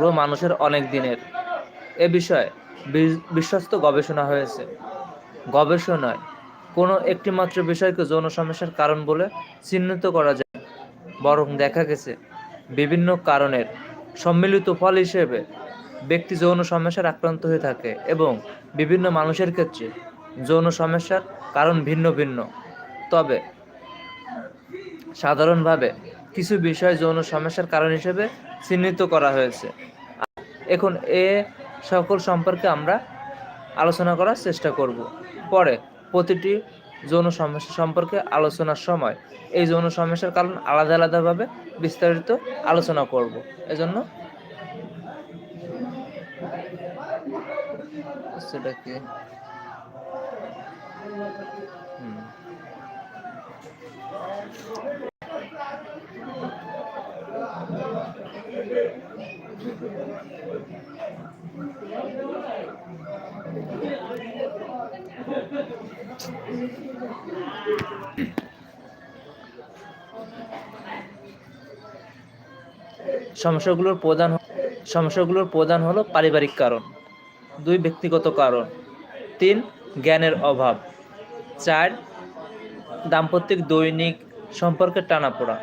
আগ্রহ মানুষের অনেক দিনের। এ বিষয়ে বিশ্বস্ত গবেষণা হয়েছে। গবেষণায় কোনো একটিমাত্র বিষয়কে যৌন সমস্যার কারণ বলে চিহ্নিত করা যায়, বরং দেখা গেছে বিভিন্ন কারণের সম্মিলিত ফল হিসেবে ব্যক্তি যৌন সমস্যার আক্রান্ত হয়ে থাকে এবং বিভিন্ন মানুষের ক্ষেত্রে যৌন সমস্যার কারণ ভিন্ন ভিন্ন। তবে সাধারণভাবে কিছু বিষয় যৌন সমস্যার কারণ হিসেবে চিহ্নিত করা হয়েছে। এখন এ সকল সম্পর্কে আমরা আলোচনা করার চেষ্টা করব। পরে প্রতিটি যৌন সমস্যা সম্পর্কে আলোচনার সময় এই যৌন সমস্যার কারণ আলাদা আলাদাভাবে বিস্তারিত আলোচনা করব। এজন্য সেটা সমস্যাগুলোর প্রধান সমস্যাগুলোর প্রধান হলো পারিবারিক কারণ। দুই, ব্যক্তিগত কারণ। তিন, জ্ঞানের অভাব। চার, দাম্পত্যিক দৈনিক সম্পর্কের টানাপোড়া।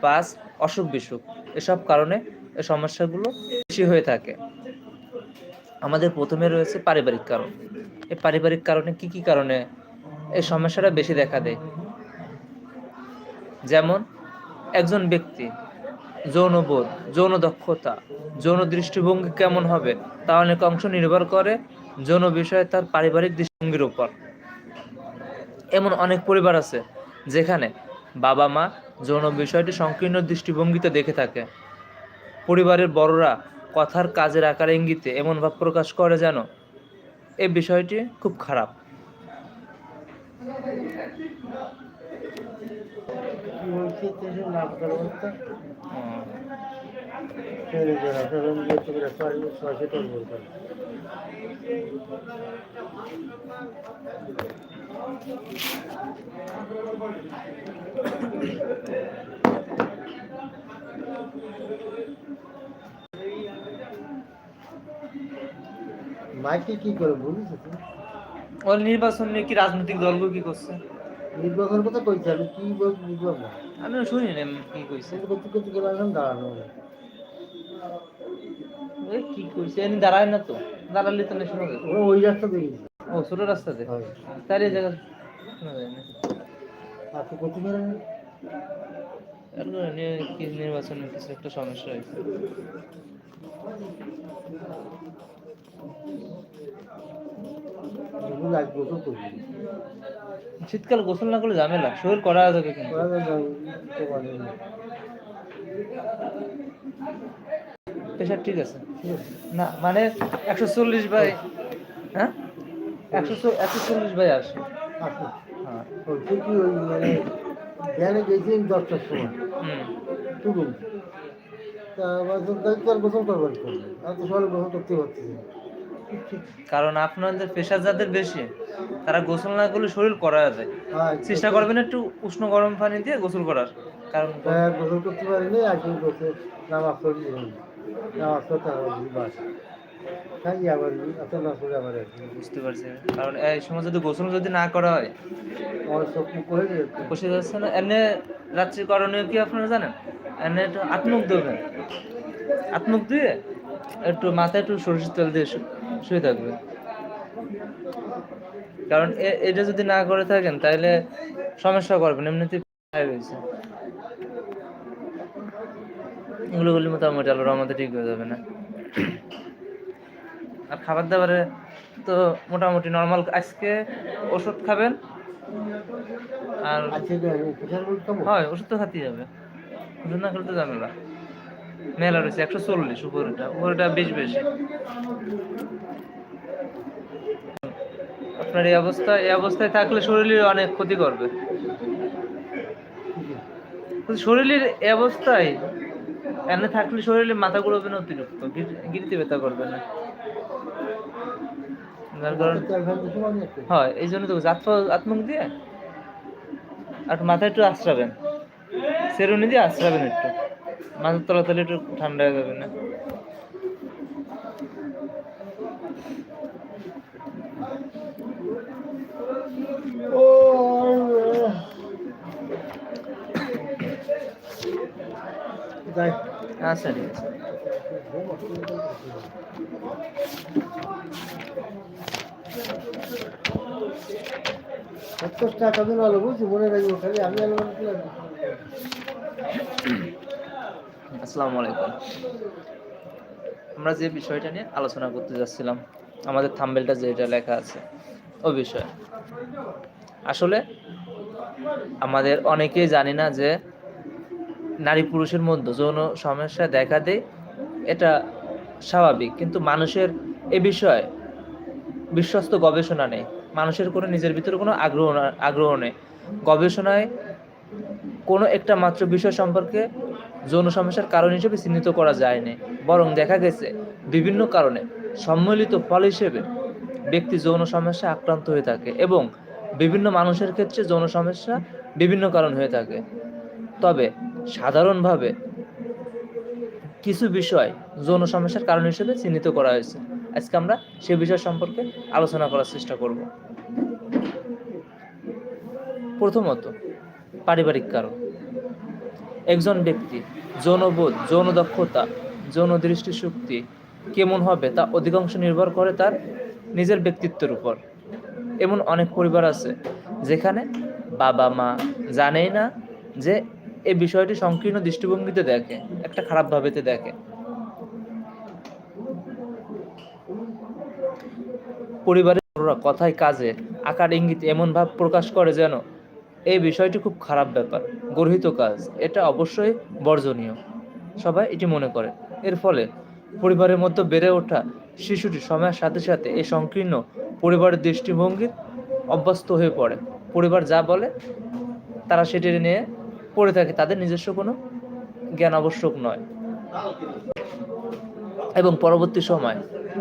পাঁচ অসুখ বিসুখ এসব কারণে এই সমস্যাগুলো বেশি হয়ে থাকে। আমাদের প্রথমে রয়েছে পারিবারিক কারণ। এই পারিবারিক কারণে কি কি কারণে এই সমস্যাটা বেশি দেখা দেয়? যেমন, একজন ব্যক্তি যৌনবোধ যৌন দক্ষতা, যৌন দৃষ্টিভঙ্গি কেমন হবে তা অনেক অংশ নির্ভর করে যৌন বিষয়ে তার পারিবারিক দৃষ্টিভঙ্গির উপর। এমন অনেক পরিবার আছে যেখানে বাবা মা যৌন বিষয়টি সংকীর্ণ দৃষ্টিভঙ্গিতে দেখে থাকে। পরিবারের বড়রা কথার কাজের আকার ইঙ্গিতে এমন ভাব প্রকাশ করে যেন এই বিষয়টি খুব খারাপ কি হয়েছে তেসে লাভ করার অবস্থা ছেড়ে দেওয়া সেরকম যে তোমরা ছয় ছয়শো টাকা বলতে মাইকে কি করে তুই ওর নির্বাচন নিয়ে কি রাজনৈতিক দলগুলো কি করছে? নির্বাচন কথা কইছে আমি কি বুঝলাম না আমিও শুনি না কি কইছে। কত কত করে আসলাম দাঁড়ানো ওই কি কইছে? এমনি দাঁড়ায় না তো। দাঁড়ালে তো না শোনা যায় ওই রাস্তা দেখেছি ও ছোট রাস্তাতে এই জায়গা শোনা যায় না। আর তো কত করে নির্বাচনের কিছু একটা সমস্যা হয়েছে। করবি শীতকাল গোসল না করলে ঝামেলা। শরীর করা যাবে কিন্তু? প্রেশার ঠিক আছে? না মানে একশো চল্লিশ বাই হ্যাঁ? একশো একশো চল্লিশ বাই আসে আসো হ্যাঁ। মানে ধ্যানে গেছিলেন দশটার সময়। টুকুন তা গোসল করবেন করবে আর তো সকালে গোসল করতে পারছি না। কারণ আপনাদের প্রেশার যাদের বেশি তারা গোসল না করলে শরীর করা যায়। চেষ্টা করবেন একটু উষ্ণ গরম পানি দিয়ে গোসল করার। কারণ হ্যাঁ, গোসল করতে পারিনি আজকে গোসল নামাজ পড়ি নামাজ পড়তে বুঝতে পারছি। কারণ এই সময় যদি গোসল যদি না করা হয় বসে যাচ্ছে না। এমনি রাত্রি করণীয় কি আপনারা জানেন? এমনি একটু আত্মুখ দেবেন আত্মুখ দিয়ে একটু মাথায় একটু সরষের তেল দিয়ে শুয়ে থাকবেন কারণ এটা যদি না করে থাকেন তাহলে সমস্যা করবেন এমনিতে রয়েছে এগুলো গুলি মোটামুটি আলোর আমাদের ঠিক হয়ে যাবে না। আর খাবার দাবারে তো মোটামুটি নর্মাল আজকে ওষুধ খাবেন। আর হয় ওষুধ তো খাতেই হবে। ওষুধ না খেলে তো ঝামেলা। মেলা রয়েছে, একশো চল্লিশ উপরেটা উপরেটা বেশ বেশি। আপনার এই অবস্থা, এই অবস্থায় থাকলে শরীরে অনেক ক্ষতি করবে। শরীরের অবস্থায় এনে থাকলে শরীরে মাথা ঘুরবে না অতিরিক্ত, গির- গিরতে ব্যথা করবে না। হয়, এই জন্য তো আত্মুখ দিয়ে আর মাথায় একটু আশ্রাবেন। সেরুনি দিয়ে আশ্রাবেন একটু। মাছের তাহলে একটু ঠান্ডা হয়ে যাবে না? আচ্ছা ঠিক আছে। সত্তর টাকা দিন আলো আমি আলো আসসালামু আলাইকুম। আমরা যে বিষয়টা নিয়ে আলোচনা করতে যাচ্ছিলাম, আমাদের থাম্বেলটা যেটা লেখা আছে, ও বিষয়। আসলে আমাদের অনেকেই জানি না যে নারী পুরুষের মধ্যে যৌন সমস্যা দেখা দেয়, এটা স্বাভাবিক। কিন্তু মানুষের এ বিষয়ে বিশ্বস্ত গবেষণা নেই। মানুষের কোনো নিজের ভিতরে কোনো আগ্রহ আগ্রহ নেই। গবেষণায় কোনো একটা মাত্র বিষয় সম্পর্কে যৌন সমস্যার কারণ হিসেবে চিহ্নিত করা যায়নি, বরং দেখা গেছে বিভিন্ন কারণে সম্মিলিত ফল হিসেবে ব্যক্তি যৌন সমস্যা আক্রান্ত হয়ে থাকে এবং বিভিন্ন মানুষের ক্ষেত্রে যৌন সমস্যা বিভিন্ন কারণ হয়ে থাকে। তবে সাধারণভাবে কিছু বিষয় যৌন সমস্যার কারণ হিসেবে চিহ্নিত করা হয়েছে। আজকে আমরা সে বিষয় সম্পর্কে আলোচনা করার চেষ্টা করব। প্রথমত, পারিবারিক কারণ। একজন ব্যক্তি, যৌনবোধ যৌন দক্ষতা যৌন দৃষ্টিশক্তি কেমন হবে তা অধিকাংশ নির্ভর করে তার নিজের ব্যক্তিত্বের উপর। এমন অনেক পরিবার আছে যেখানে বাবা মা জানেই না যে এই বিষয়টি সংকীর্ণ দৃষ্টিভঙ্গিতে দেখে, একটা খারাপ ভাবেতে দেখে। পরিবারের কথায় কাজে আকার ইঙ্গিত এমন ভাব প্রকাশ করে যেন এই বিষয়টি খুব খারাপ ব্যাপার, গর্হিত কাজ, এটা অবশ্যই বর্জনীয়। সবাই এটি মনে করে। এর ফলে পরিবারের মধ্যে বেড়ে ওঠা শিশুটি সময়ের সাথে সাথে এই সংকীর্ণ পরিবারের দৃষ্টিভঙ্গির অভ্যস্ত হয়ে পড়ে। পরিবার যা বলে, তারা সেটি নিয়ে পড়ে থাকে, তাদের নিজস্ব কোনো জ্ঞান আবশ্যক নয়। এবং পরবর্তী সময়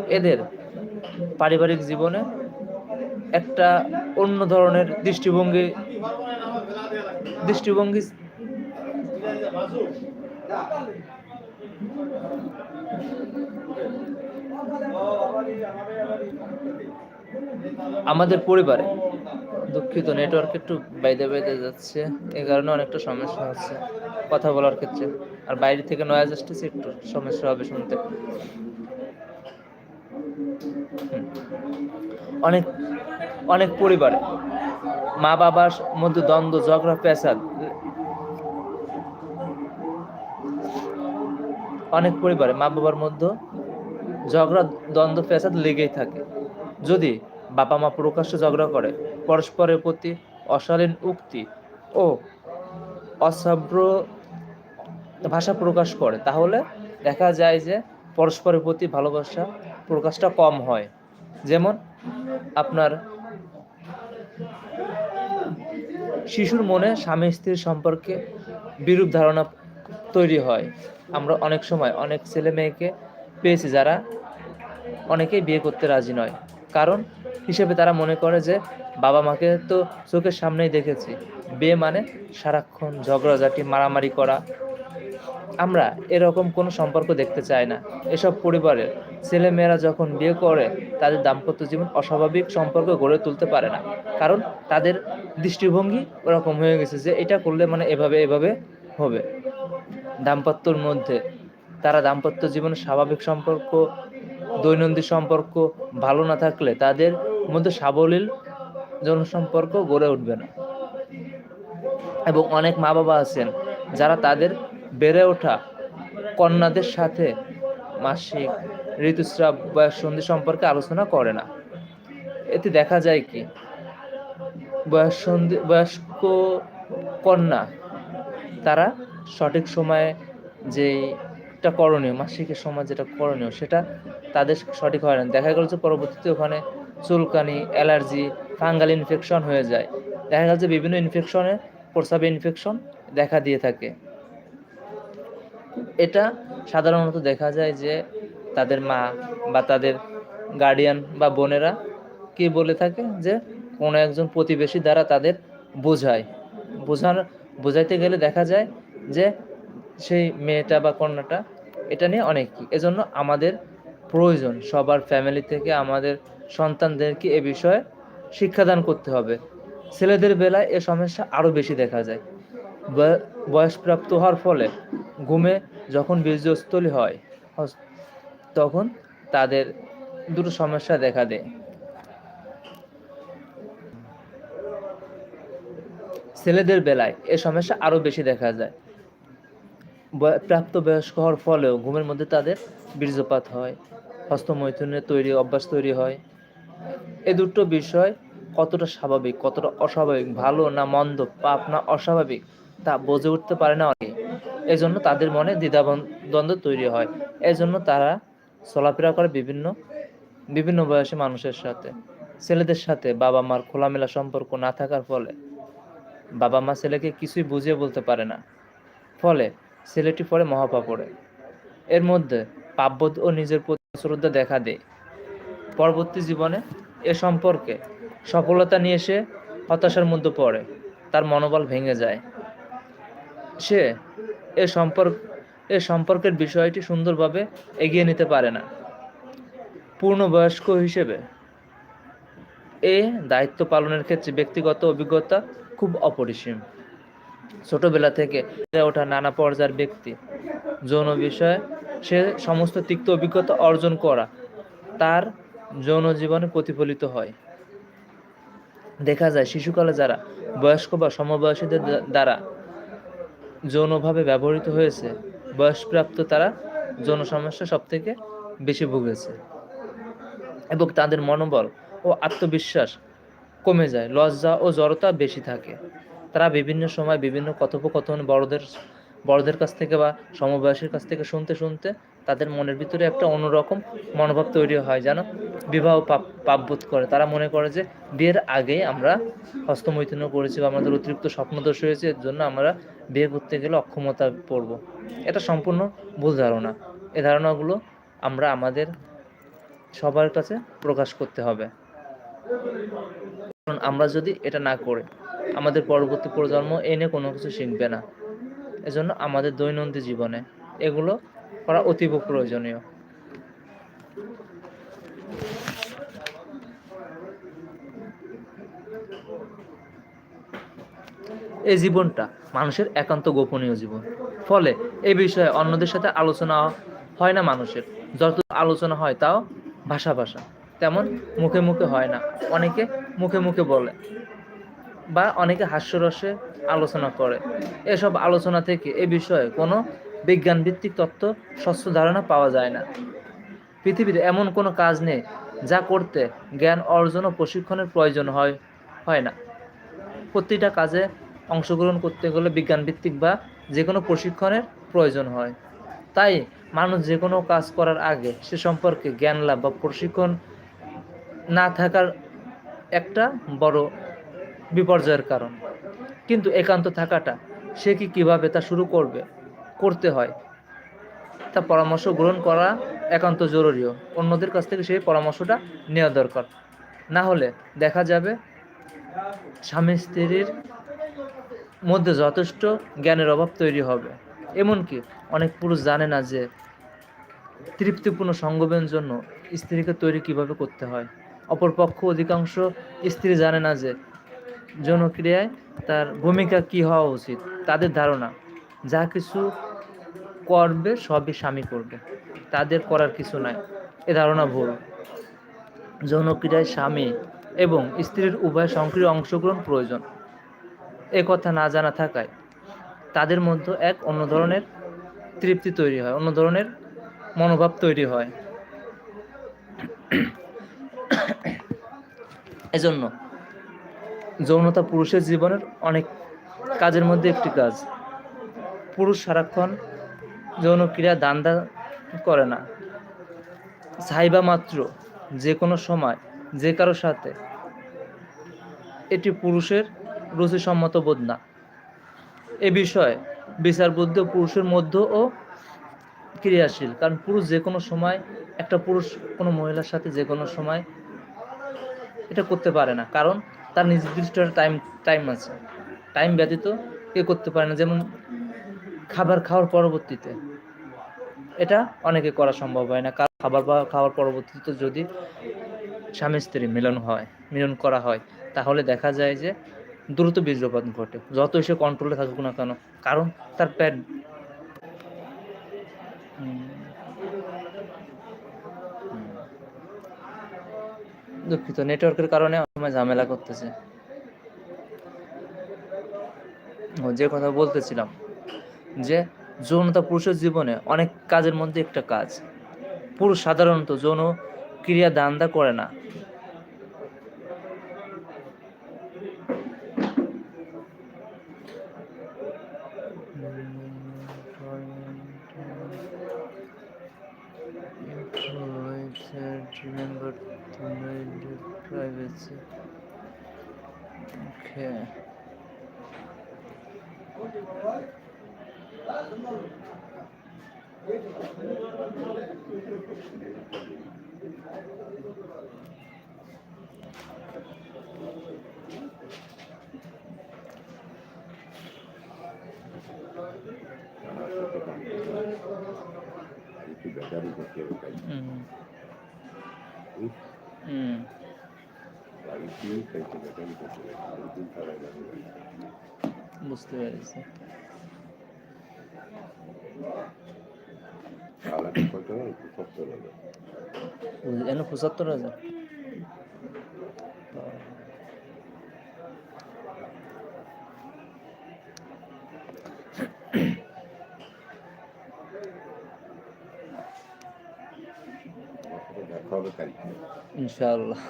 এদের পারিবারিক জীবনে একটা অন্য ধরনের দৃষ্টিভঙ্গি দৃষ্টিভঙ্গি আমাদের পরিবারে দুঃখিত নেটওয়ার্ক একটু বাইদে বাইদে যাচ্ছে, এ কারণে অনেকটা সমস্যা হচ্ছে কথা বলার ক্ষেত্রে। আর বাইরে থেকে নয়েজ আসতেছে, একটু সমস্যা হবে শুনতে। অনেক অনেক পরিবারে মা বাবার মধ্যে দ্বন্দ্ব, ঝগড়া পেঁচাদ অনেক পরিবারে মা বাবার মধ্যে ঝগড়া, দ্বন্দ্ব, ফ্যাসাদ লেগেই থাকে। যদি বাবা মা প্রকাশ্য ঝগড়া করে, পরস্পরের প্রতি অশালীন উক্তি ও অসভ্র ভাষা প্রকাশ করে, তাহলে দেখা যায় যে পরস্পরের প্রতি ভালোবাসা প্রকাশটা কম হয়। যেমন আপনার শিশুর মনে স্বামী স্ত্রীর সম্পর্কে বিরূপ ধারণা তৈরি হয়। আমরা অনেক সময় অনেক ছেলে মেয়েকে পেয়েছি যারা অনেকেই বিয়ে করতে রাজি নয়। কারণ হিসেবে তারা মনে করে যে বাবা মাকে তো চোখের সামনেই দেখেছি। বিয়ে মানে সারাক্ষণ ঝগড়াঝাটি, মারামারি করা। আমরা এরকম কোনো সম্পর্ক দেখতে চাই না। এসব পরিবারের ছেলে মেয়েরা যখন বিয়ে করে, তাদের দাম্পত্য জীবন অস্বাভাবিক সম্পর্ক গড়ে তুলতে পারে না। কারণ তাদের দৃষ্টিভঙ্গি ওরকম হয়ে গেছে যে এটা করলে মানে এভাবে এভাবে হবে। দাম্পত্যর মধ্যে তারা দাম্পত্য জীবনে স্বাভাবিক সম্পর্ক, দৈনন্দিন সম্পর্ক ভালো না থাকলে তাদের মধ্যে সাবলীল জনসম্পর্ক গড়ে উঠবে না। এবং অনেক মা বাবা আছেন যারা তাদের বেড়ে ওঠা কন্যাদের সাথে মাসিক ঋতুস্রাব বয়স সন্ধি সম্পর্কে আলোচনা করে না। এতে দেখা যায় কি, বয়স সন্ধি, বয়স্ক কন্যা, তারা সঠিক সময়ে যেটা করণীয় মাসিকের সময় যেটা করণীয়, সেটা তাদের সঠিক হয় না। দেখা গেল যে পরবর্তীতে ওখানে চুলকানি, অ্যালার্জি, ফাঙ্গাল ইনফেকশন হয়ে যায়। দেখা গেল যে বিভিন্ন ইনফেকশনে প্রস্রাবে ইনফেকশন দেখা দিয়ে থাকে। এটা সাধারণত দেখা যায় যে তাদের মা বা তাদের গার্ডিয়ান বা বোনেরা কি বলে থাকে যে কোনো একজন প্রতিবেশী দ্বারা তাদের বোঝায়। বোঝার, বোঝাইতে গেলে দেখা যায় যে সেই মেয়েটা বা কন্যাটা এটা নিয়ে অনেক কি। এজন্য আমাদের প্রয়োজন সবার ফ্যামিলি থেকে আমাদের সন্তানদেরকে এ বিষয়ে শিক্ষাদান করতে হবে। ছেলেদের বেলায় এ সমস্যা আরও বেশি দেখা যায়। বয়- বয়সপ্রাপ্ত হওয়ার ফলে ঘুমে যখন বীর্যস্থলী হয় তখন তাদের দুটো সমস্যা দেখা দেয়। ছেলেদের বেলায় এ সমস্যা আরও বেশি দেখা যায়। বয়- প্রাপ্তবয়স্ক হওয়ার ফলেও ঘুমের মধ্যে তাদের বীর্যপাত হয় হস্তমৈথুনের তৈরি, অভ্যাস তৈরি হয়। এ দুটো বিষয় কতটা স্বাভাবিক, কতটা অস্বাভাবিক, ভালো না মন্দ, পাপ না অস্বাভাবিক, তা বুঝে উঠতে পারে না অনেকে। এজন্য তাদের মনে দ্বিধাদ্বন্দ্ব তৈরি হয়। এজন্য তারা চলাফেরা করে বিভিন্ন বিভিন্ন বয়সী মানুষের সাথে, ছেলেদের সাথে বাবা মার খোলামেলা সম্পর্ক না থাকার ফলে বাবা মা ছেলেকে কিছুই বুঝিয়ে বলতে পারে না। ফলে ছেলেটি পরে মহাপাপড়ে এর মধ্যে পাপবোধ ও নিজের প্রতি শ্রদ্ধা দেখা দেয়। পরবর্তী জীবনে এ সম্পর্কে সফলতা নিয়ে সে হতাশার মধ্যে পড়ে। তার মনোবল ভেঙে যায়। সে এ সম্পর্ক এ সম্পর্কের বিষয়টি সুন্দরভাবে এগিয়ে নিতে পারে না। পূর্ণবয়স্ক হিসেবে এ দায়িত্ব পালনের ক্ষেত্রে ব্যক্তিগত অভিজ্ঞতা খুব অপরিসীম। ছোটবেলা থেকে ওঠা নানা পর্যায়ের ব্যক্তি, যৌন বিষয়ে সে সমস্ত তিক্ত অভিজ্ঞতা অর্জন করা তার যৌন জীবনে প্রতিফলিত হয়। দেখা যায় শিশুকালে যারা বয়স্ক বা সমবয়সীদের দ্বারা যৌনভাবে ব্যবহৃত হয়েছে বয়সপ্রাপ্ত তারা জনসমস্যা সমস্যা সব থেকে বেশি ভুগেছে। এবং তাদের মনোবল ও আত্মবিশ্বাস কমে যায়, লজ্জা ও জড়তা বেশি থাকে। তারা বিভিন্ন সময় বিভিন্ন কথোপকথন বড়দের বড়দের কাছ থেকে বা সমবয়সীর কাছ থেকে শুনতে শুনতে তাদের মনের ভিতরে একটা অন্যরকম মনোভাব তৈরি হয় যেন বিবাহ পাপ পাপবোধ করে। তারা মনে করে যে বিয়ের আগে আমরা হস্তমৈথুনও করেছি বা আমাদের অতিরিক্ত স্বপ্নদোষ হয়েছে, এর জন্য আমরা বিয়ে করতে গেলে অক্ষমতা পড়ব। এটা সম্পূর্ণ ভুল ধারণা। এ ধারণাগুলো আমরা আমাদের সবার কাছে প্রকাশ করতে হবে। কারণ আমরা যদি এটা না করে, আমাদের পরবর্তী প্রজন্ম এনে কোনো কিছু শিখবে না। এজন্য আমাদের দৈনন্দিন জীবনে এগুলো করা অতীব প্রয়োজনীয়। এই জীবনটা মানুষের একান্ত গোপনীয় জীবন। ফলে এই বিষয়ে অন্যদের সাথে আলোচনা হয় না মানুষের। যত আলোচনা হয় তাও ভাষা ভাষা। তেমন মুখে মুখে হয় না। অনেকে মুখে মুখে বলে বা অনেকে হাস্যরসে আলোচনা করে। এসব আলোচনা থেকে এ বিষয়ে কোনো বিজ্ঞান ভিত্তিক তত্ত্ব স্বচ্ছ ধারণা পাওয়া যায় না। পৃথিবীর এমন কোনো কাজ নেই যা করতে জ্ঞান অর্জন ও প্রশিক্ষণের প্রয়োজন হয় হয় না। প্রতিটা কাজে অংশগ্রহণ করতে গেলে বিজ্ঞান ভিত্তিক বা যে কোনো প্রশিক্ষণের প্রয়োজন হয়। তাই মানুষ যে কোনো কাজ করার আগে সে সম্পর্কে জ্ঞান লাভ বা প্রশিক্ষণ না থাকার একটা বড় বিপর্যয়ের কারণ। কিন্তু একান্ত থাকাটা সে কি কীভাবে তা শুরু করবে? করতে হয়। তা পরামর্শ গ্রহণ করা একান্ত জরুরিও। অন্যদের কাছ থেকে সেই পরামর্শটা নেওয়া দরকার। না হলে দেখা যাবে স্বামী স্ত্রীর মধ্যে যথেষ্ট জ্ঞানের অভাব তৈরি হবে। এমনকি অনেক পুরুষ জানে না যে তৃপ্তিপূর্ণ সঙ্গমের জন্য স্ত্রীকে তৈরি কীভাবে করতে হয়। অপরপক্ষ অধিকাংশ স্ত্রী জানে না যে যৌনক্রিয়ায় তার ভূমিকা কি হওয়া উচিত। তাদের ধারণা, যা কিছু করবে, সবই স্বামী করবে। তাদের করার কিছু নাই। এ ধারণা ভুল। যৌনক্রিয়ায় স্বামী এবং স্ত্রীর উভয় সক্রিয় অংশগ্রহণ প্রয়োজন। এ কথা না জানা থাকায় তাদের মধ্যে এক অন্য ধরনের তৃপ্তি তৈরি হয়, অন্য ধরনের মনোভাব তৈরি হয়। এজন্য যৌনতা পুরুষের জীবনের অনেক কাজের মধ্যে একটি কাজ। পুরুষ সারাক্ষণ যৌন ক্রিয়া দান্দা করে না। চাইবা মাত্র যে কোনো সময়, যে কারোর সাথে। এটি পুরুষের রুচিসম্মত বোধ না। এ বিষয়ে বিচার বুদ্ধি পুরুষের মধ্যেও ক্রিয়াশীল, কারণ পুরুষ যে কোনো সময়, একটা পুরুষ কোনো মহিলার সাথে যে কোনো সময় এটা করতে পারে না, কারণ তার নির্দিষ্ট টাইম টাইম আছে। টাইম ব্যতীত কে করতে পারে না। যেমন খাবার খাওয়ার পরবর্তীতে এটা অনেকে করা সম্ভব হয় না কারণ খাবার খাওয়ার পরবর্তীতে যদি স্বামী স্ত্রী মিলন হয়, মিলন করা হয়, তাহলে দেখা যায় যে দ্রুত বীর্যপাত ঘটে যত সে কন্ট্রোলে থাকুক না কেন, কারণ তার। হুম। দুঃখিত নেটওয়ার্কের কারণে সময় ঝামেলা করতেছে যে কথা বলতেছিলাম যে যৌনতা পুরুষের জীবনে অনেক কাজের মধ্যে একটা কাজ। পুরুষ সাধারণত যৌন ক্রিয়া দান্দা করে না। একটু ব্যাটারি করতে হবে তাই হুম উফ, হুম বাড়ি দিয়ে খাইতে ব্যাটারি করতে হবে দুদিন ছাড়া যাবে না। বুঝতে পেরেছি এন পঁচাত্তর হাজার। ইনশাআল্লাহ।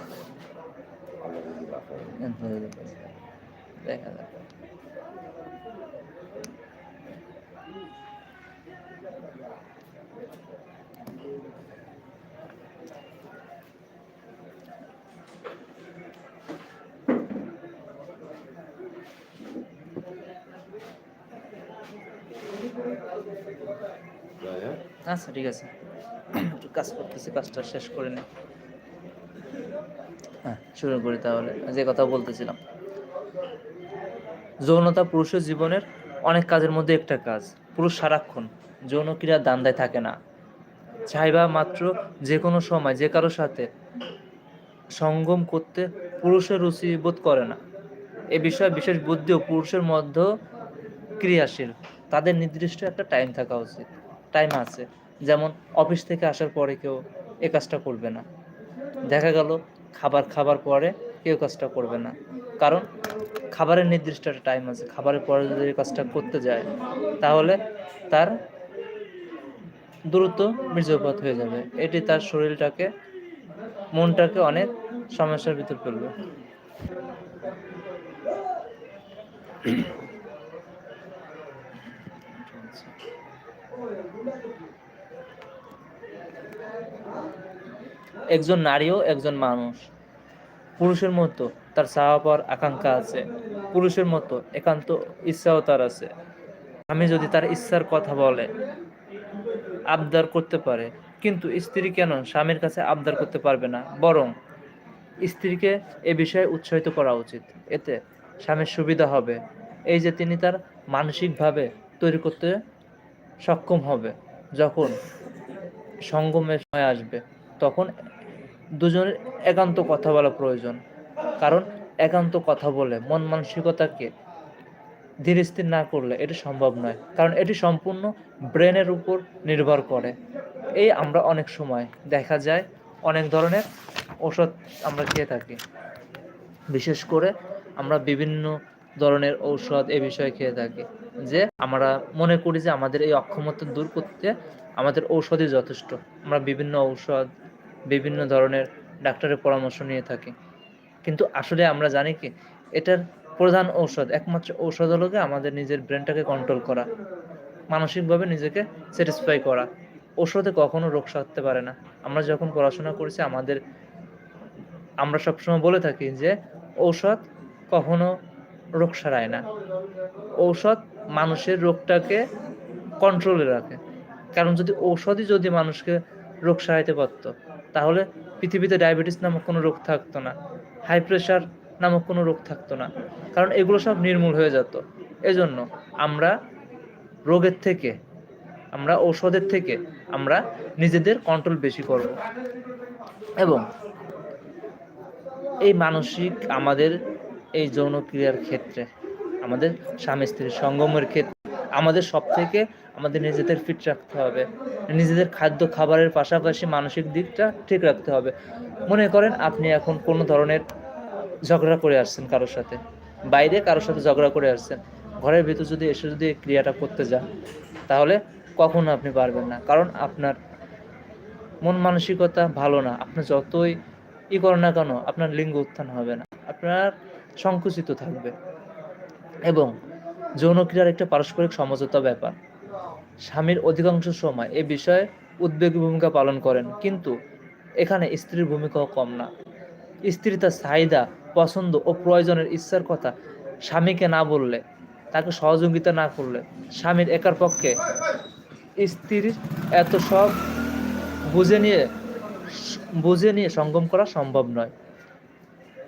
দেখা যাক। আচ্ছা ঠিক আছে। একটু কাজ করতেছি, কাজটা শেষ করে নি। হ্যাঁ শুরু করি তাহলে। যে কথা বলতেছিলাম। যৌনতা পুরুষের জীবনের অনেক কাজের মধ্যে একটা কাজ। পুরুষ সারাক্ষণ যৌন ক্রিয়ার দান্দায় থাকে না। চাইবা মাত্র যে কোনো সময়, যে কারোর সাথে সঙ্গম করতে পুরুষের রুচি বোধ করে না। এ বিষয়ে বিশেষ বুদ্ধিও পুরুষের মধ্যে ক্রিয়াশীল। তাদের নির্দিষ্ট একটা টাইম থাকা উচিত। টাইম আছে। যেমন অফিস থেকে আসার পরে কেউ এ কাজটা করবে না। দেখা গেল খাবার খাবার পরে কেউ কাজটা করবে না। কারণ খাবারের নির্দিষ্ট একটা টাইম আছে। খাবারের পরে যদি কাজটা করতে যায়, তাহলে তার দ্রুত বীর্যপাত হয়ে যাবে। এটি তার শরীরটাকে, মনটাকে অনেক সমস্যার ভিতর ফেলবে। একজন নারীও একজন মানুষ। পুরুষের মতো তার পাওয়ার আকাঙ্ক্ষা আছে। পুরুষের মতো একান্ত ইচ্ছাও তার আছে। আমি যদি তার ইচ্ছার কথা বলে, আবদার করতে পারে, কিন্তু স্ত্রী কেন স্বামীর কাছে আবদার করতে পারবে না? বরং স্ত্রীকে এ বিষয়ে উৎসাহিত করা উচিত। এতে স্বামীর সুবিধা হবে। এই যে তিনি তার মানসিকভাবে তৈরি করতে সক্ষম হবে, যখন সঙ্গমের সময় আসবে, তখন দুজনের একান্ত কথা বলা প্রয়োজন। কারণ একান্ত কথা বলে, মন মানসিকতাকে ধীর স্থির না করলে এটি সম্ভব নয়। কারণ এটি সম্পূর্ণ ব্রেনের উপর নির্ভর করে। এই আমরা অনেক সময় দেখা যায়, অনেক ধরনের ওষুধ আমরা খেয়ে থাকি। বিশেষ করে আমরা বিভিন্ন ধরনের ঔষধ এ বিষয়ে খেয়ে থাকি। যে আমরা মনে করি যে আমাদের এই অক্ষমতা দূর করতে আমাদের ঔষধই যথেষ্ট। আমরা বিভিন্ন ঔষধ বিভিন্ন ধরনের ডাক্তারের পরামর্শ নিয়ে থাকি। কিন্তু আসলে আমরা জানি কি, এটার প্রধান ঔষধ, একমাত্র ঔষধ হলো আমাদের নিজের ব্রেনটাকে কন্ট্রোল করা। মানসিকভাবে নিজেকে স্যাটিসফাই করা। ঔষধে কখনো রোগ সারতে পারে না। আমরা যখন পড়াশোনা করেছি, আমাদের, আমরা সবসময় বলে থাকি যে ঔষধ কখনো রোগ সারায় না। ঔষধ মানুষের রোগটাকে কন্ট্রোলে রাখে। কারণ যদি ঔষধই যদি মানুষকে রোগ সারাইতে পারতো তাহলে পৃথিবীতে ডায়াবেটিস নামক কোনো রোগ থাকতো না, হাই প্রেশার নামক কোনো রোগ থাকতো না, কারণ এগুলো সব নির্মূল হয়ে যেত। এজন্য আমরা রোগের থেকে, আমরা ঔষধের থেকে আমরা নিজেদের কন্ট্রোল বেশি করব। এবং এই মানসিক আমাদের এই যৌন ক্রিয়ার ক্ষেত্রে, আমাদের স্বামী স্ত্রীর সঙ্গমের ক্ষেত্রে আমাদের সব থেকে আমাদের নিজেদের ফিট রাখতে হবে। নিজেদের খাদ্য খাবারের পাশাপাশি মানসিক দিকটা ঠিক রাখতে হবে। মনে করেন আপনি এখন কোনো ধরনের ঝগড়া করে আসছেন কারোর সাথে, বাইরে কারোর সাথে ঝগড়া করে আসছেন, ঘরের ভিতর যদি এসে যদি ক্রিয়াটা করতে যান, তাহলে কখনো আপনি পারবেন না। কারণ আপনার মন মানসিকতা ভালো না, আপনি যতই ই করেন না কেন, আপনার লিঙ্গ উত্থান হবে না, আপনার সংকুচিত থাকবে। এবং যৌন ক্রিয়ার একটা পারস্পরিক সমঝোতা ব্যাপার। স্বামীর অধিকাংশ সময় এ বিষয়ে উদ্বেগী ভূমিকা পালন করেন, কিন্তু এখানে স্ত্রীর ভূমিকাও কম না। স্ত্রী তার চাহিদা, পছন্দ ও প্রয়োজনের ইচ্ছার কথা স্বামীকে না বললে, তাকে সহযোগিতা না করলে স্বামীর একার পক্ষে স্ত্রীর এত সব বুঝে নিয়ে বুঝে নিয়ে সঙ্গম করা সম্ভব নয়।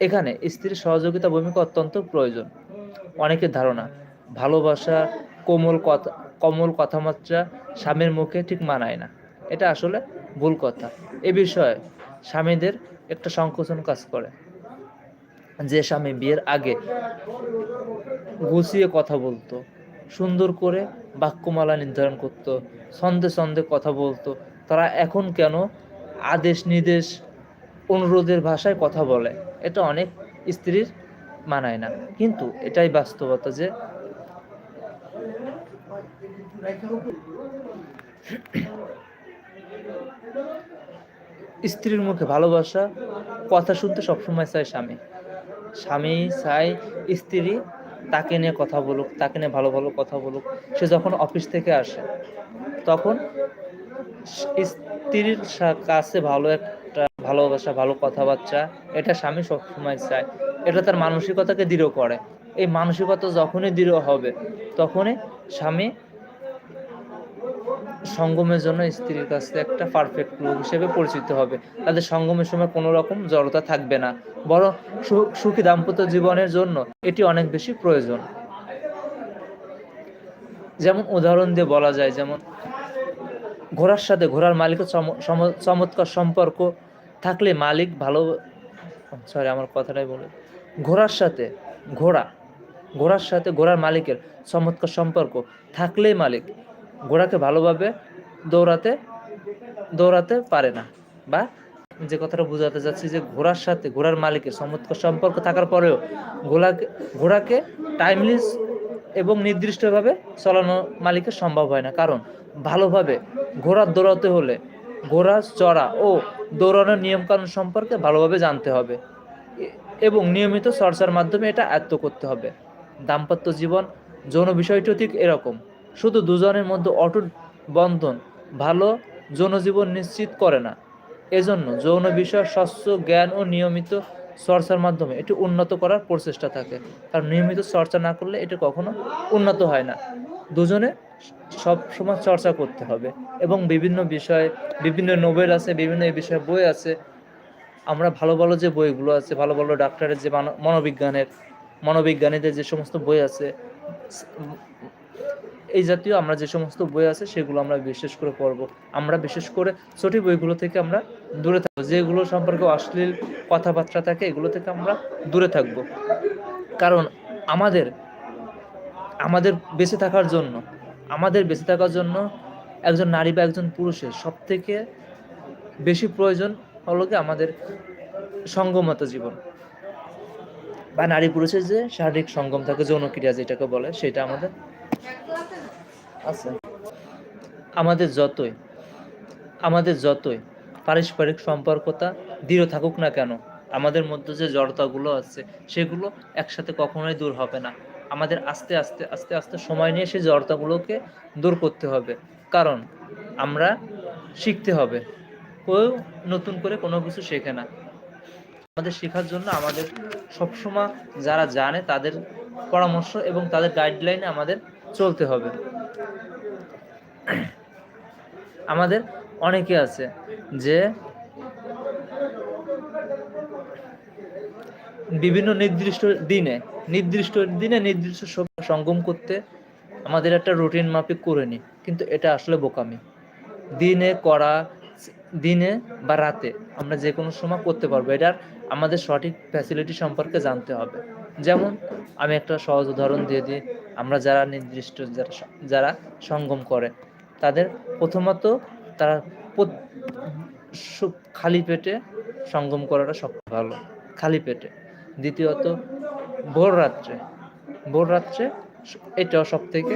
এখানে স্ত্রীর সহযোগিতা ভূমিকা অত্যন্ত প্রয়োজন। অনেকের ধারণা ভালোবাসা, কোমল কথা, কোমল কথাবার্তা স্বামীর মুখে ঠিক মানায় না। এটা আসলে ভুল কথা। এ বিষয়ে স্বামীদের একটা সংকোচন কাজ করে। যে স্বামী বিয়ের আগে গুছিয়ে কথা বলতো, সুন্দর করে বাক্যমালা নির্ধারণ করত, ছন্দে ছন্দে কথা বলতো, তারা এখন কেন আদেশ নির্দেশ অনুরোধের ভাষায় কথা বলে? এটা অনেক স্ত্রীর মানায় না। কিন্তু এটাই বাস্তবতা যে স্ত্রীর মুখে ভালোবাসা, কথা শুনতে সবসময় চায় স্বামী। স্বামী চায় স্ত্রী তাকে নিয়ে কথা বলুক, তাকে নিয়ে ভালো ভালো কথা বলুক। সে যখন অফিস থেকে আসে, তখন স্ত্রীর কাছে ভালো একটা ভালোবাসা, ভালো কথাবার্তা, এটা স্বামী সবসময় চায়। এটা তার মানসিকতাকে দৃঢ় করে। এই মানসিকতা যখনই দৃঢ় হবে, তখনই স্বামী সঙ্গমের জন্য স্ত্রীর কাছে একটা পারফেক্ট লোক হিসেবে পরিচিত হবে। তাদের সঙ্গমের সময় কোনো রকম জড়তা থাকবে না। বরং সুখী দাম্পত্য জীবনের জন্য এটি অনেক বেশি প্রয়োজন। যেমন উদাহরণ দিয়ে বলা যায়, যেমন ঘোড়ার সাথে ঘোড়ার মালিকের চমৎকার সম্পর্ক থাকলে মালিক ভালো সরি আমার কথাটাই বলে ঘোড়ার সাথে ঘোড়া, ঘোড়ার সাথে ঘোড়ার মালিকের চমৎকার সম্পর্ক থাকলেই মালিক ঘোড়াকে ভালোভাবে দৌড়াতে দৌড়াতে পারে না। বা যে কথাটা বোঝাতে যাচ্ছি যে ঘোড়ার সাথে, ঘোড়ার মালিকের চমৎকার সম্পর্ক থাকার পরেও ঘোড়াকে ঘোড়াকে টাইমলি এবং নির্দিষ্টভাবে চালানো মালিকের সম্ভব হয় না। কারণ ভালোভাবে ঘোড়া দৌড়াতে হলে ঘোড়া চড়া ও দৌড়ানোর নিয়মকানুন সম্পর্কে ভালোভাবে জানতে হবে। এবং নিয়মিত চর্চার মাধ্যমে এটা আয়ত্ত করতে হবে। দাম্পত্য জীবন, যৌন বিষয়টিও ঠিক এরকম। শুধু দুজনের মধ্যে অটুট বন্ধন ভালো যৌন জীবন নিশ্চিত করে না। এজন্য যৌন বিষয়, স্বচ্ছ জ্ঞান ও নিয়মিত চর্চার মাধ্যমে এটি উন্নত করার প্রচেষ্টা থাকে। কারণ নিয়মিত চর্চা না করলে এটি কখনো উন্নত হয় না। দুজনে সব সময় চর্চা করতে হবে এবং বিভিন্ন বিষয়ে, বিভিন্ন নোবেল আছে, বিভিন্ন এই বিষয়ে বই আছে। আমরা ভালো ভালো যে বইগুলো আছে, ভালো ভালো ডাক্তারের যে মানো- মনোবিজ্ঞানের, মনোবিজ্ঞানীদের যে সমস্ত বই আছে এই জাতীয় আমরা যে সমস্ত বই আছে সেগুলো আমরা বিশেষ করে পড়ব। আমরা বিশেষ করে ছোট বইগুলো থেকে আমরা দূরে থাকব। যেগুলো সম্পর্কে অশ্লীল কথাবার্তা থাকে এগুলো থেকে আমরা দূরে থাকব। কারণ আমাদের আমাদের বেঁচে থাকার জন্য, আমাদের বেঁচে থাকার জন্য একজন নারী বা একজন পুরুষের সব থেকে বেশি প্রয়োজন হলো কি আমাদের সঙ্গমত জীবন। বা নারী পুরুষের যে শারীরিক সঙ্গম থাকে যৌন ক্রিয়া যেটাকে বলে, সেটা আমাদের আছে। আমাদের যতই আমাদের যতই পারস্পরিক সম্পর্কতা দৃঢ় থাকুক না কেন, আমাদের মধ্যে যে জড়তাগুলো আছে, সেগুলো একসাথে কখনোই দূর হবে না। আমাদের আস্তে আস্তে আস্তে আস্তে সময় নিয়ে সেই জড়তাগুলোকে দূর করতে হবে। কারণ আমরা শিখতে হবে। কেউ নতুন করে কোনো কিছু শেখে না। আমাদের শেখার জন্য আমাদের সবসময় যারা জানে তাদের পরামর্শ এবং তাদের গাইডলাইনে আমাদের চলতে হবে। আমাদের অনেকে আছে যে বিভিন্ন নির্দিষ্ট দিনে নির্দিষ্ট দিনে নির্দিষ্ট সঙ্গম করতে আমাদের একটা রুটিন মাফিক করে নিই। কিন্তু এটা আসলে বোকামি। দিনে করা, দিনে বা রাতে আমরা যে কোনো সময় করতে পারব। এটার আমাদের সঠিক ফ্যাসিলিটি সম্পর্কে জানতে হবে। যেমন আমি একটা সহজ উদাহরণ দিয়ে দিই। আমরা যারা নির্দিষ্ট, যারা যারা সঙ্গম করে তাদের প্রথমত তারা খালি পেটে সঙ্গম করাটা সব ভালো। খালি পেটে। দ্বিতীয়ত, ভোর রাত্রে। ভোর রাত্রে এটাও সব থেকে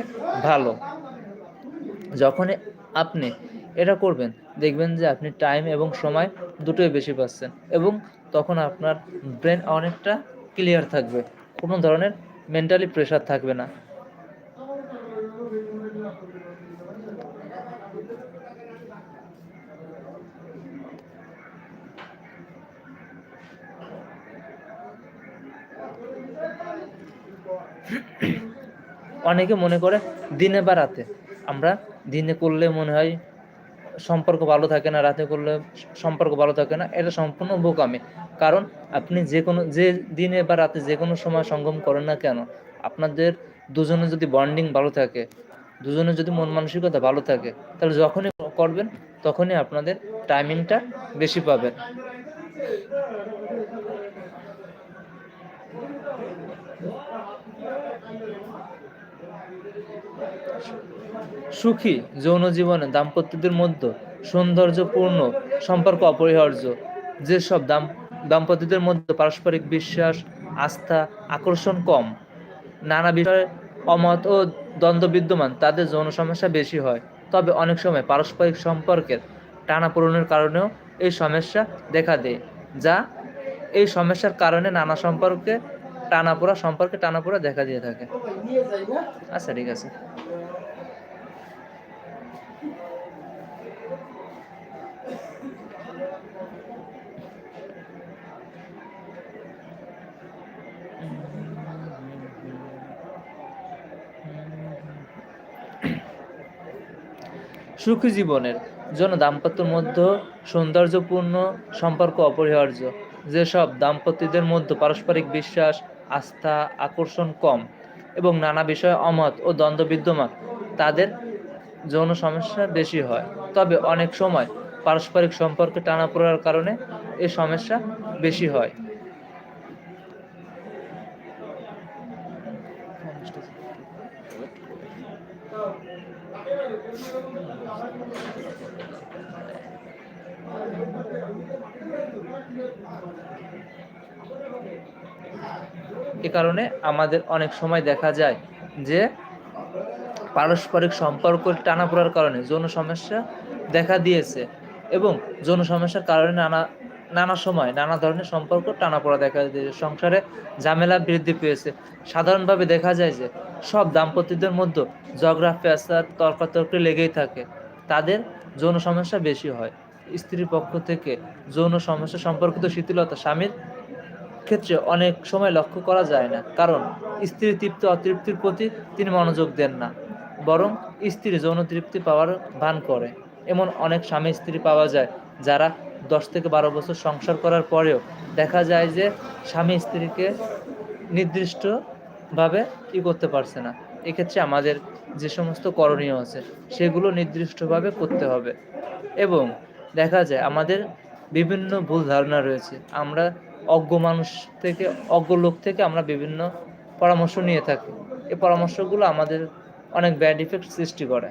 ভালো। যখনই আপনি এটা করবেন, দেখবেন যে আপনি টাইম এবং সময় দুটোই বেশি পাচ্ছেন এবং তখন আপনার ব্রেন অনেকটা ক্লিয়ার থাকবে। কোনো ধরনের মেন্টালি প্রেশার থাকবে না। অনেকে মনে করে দিনে বা রাতে। আমরা দিনে করলে মনে হয় সম্পর্ক ভালো থাকে না, রাতে করলে সম্পর্ক ভালো থাকে না, এটা সম্পূর্ণ বোকামি। কারণ আপনি যে কোনো, যে দিনে বা রাতে যে কোনো সময় সঙ্গম করেন না কেন, আপনাদের দুজনে যদি বন্ডিং ভালো থাকে, দুজনে যদি মন মানসিকতা ভালো থাকে, তাহলে যখনই করবেন, তখনই আপনাদের টাইমিংটা বেশি পাবেন। সুখী যৌন জীবনে দাম্পত্যদের মধ্যে সৌন্দর্যপূর্ণ সম্পর্ক অপরিহার্য। যেসব দাম, দাম্পত্যদের মধ্যে পারস্পরিক বিশ্বাস, আস্থা, আকর্ষণ কম। নানা বিষয়ে অমত ও দ্বন্দ্ব বিদ্যমান, তাদের যৌন সমস্যা বেশি হয়। তবে অনেক সময় পারস্পরিক সম্পর্কের টানাপোড়েনের কারণেও এই সমস্যা দেখা দেয়, যা এই সমস্যার কারণে নানা সম্পর্কে টানাপোড়া, সম্পর্কে টানাপোড়া দেখা দিয়ে থাকে। আচ্ছা ঠিক আছে। সুখী জীবনের জন্য দাম্পত্যের মধ্যে সৌন্দর্যপূর্ণ সম্পর্ক অপরিহার্য। যেসব দাম্পত্যদের মধ্যে পারস্পরিক বিশ্বাস আস্থা, আকর্ষণ কম এবং নানা বিষয়ে অমত ও দ্বন্দ্ব বিদ্যমান। তাদের যৌন সমস্যা বেশি হয়। তবে অনেক সময় পারস্পরিক সম্পর্কে টানাপোড়ার কারণে এ সমস্যা বেশি হয়। এ কারণে আমাদের অনেক সময় দেখা যায় যে পারস্পরিক সম্পর্ক টানাপোড়ার কারণে যৌন সমস্যা দেখা দিয়েছে এবং যৌন সমস্যার কারণে নানা নানা সময় নানা ধরনের সম্পর্ক টানাপোড়া দেখা দিয়েছে। সংসারে ঝামেলা বৃদ্ধি পেয়েছে। সাধারণভাবে দেখা যায় যে সব দাম্পত্যদের মধ্যে ঝগড়া পেঁচার তর্কাতর্কি লেগেই থাকে। তাদের যৌন সমস্যা বেশি হয়। স্ত্রীর পক্ষ থেকে যৌন সমস্যা সম্পর্কিত শিথিলতা স্বামীর ক্ষেত্রে অনেক সময় লক্ষ্য করা যায় না। কারণ, স্ত্রী তৃপ্তি অতৃপ্তির প্রতি তিনি মনোযোগ দেন না। বরং, স্ত্রী যৌন তৃপ্তি পাওয়ার ভান করে। এমন অনেক স্বামী স্ত্রী পাওয়া যায় যারা দশ থেকে বারো বছর সংসার করার পরেও দেখা যায় যে স্বামী স্ত্রীকে নির্দিষ্টভাবে ই করতে পারছে না। এক্ষেত্রে আমাদের যে সমস্ত করণীয় আছে, সেগুলো নির্দিষ্টভাবে করতে হবে। এবং দেখা যায় আমাদের বিভিন্ন ভুল ধারণা রয়েছে। আমরা অজ্ঞ মানুষ থেকে, অজ্ঞ লোক থেকে আমরা বিভিন্ন পরামর্শ নিয়ে থাকি। এই পরামর্শগুলো আমাদের অনেক ব্যাড ইফেক্ট সৃষ্টি করে।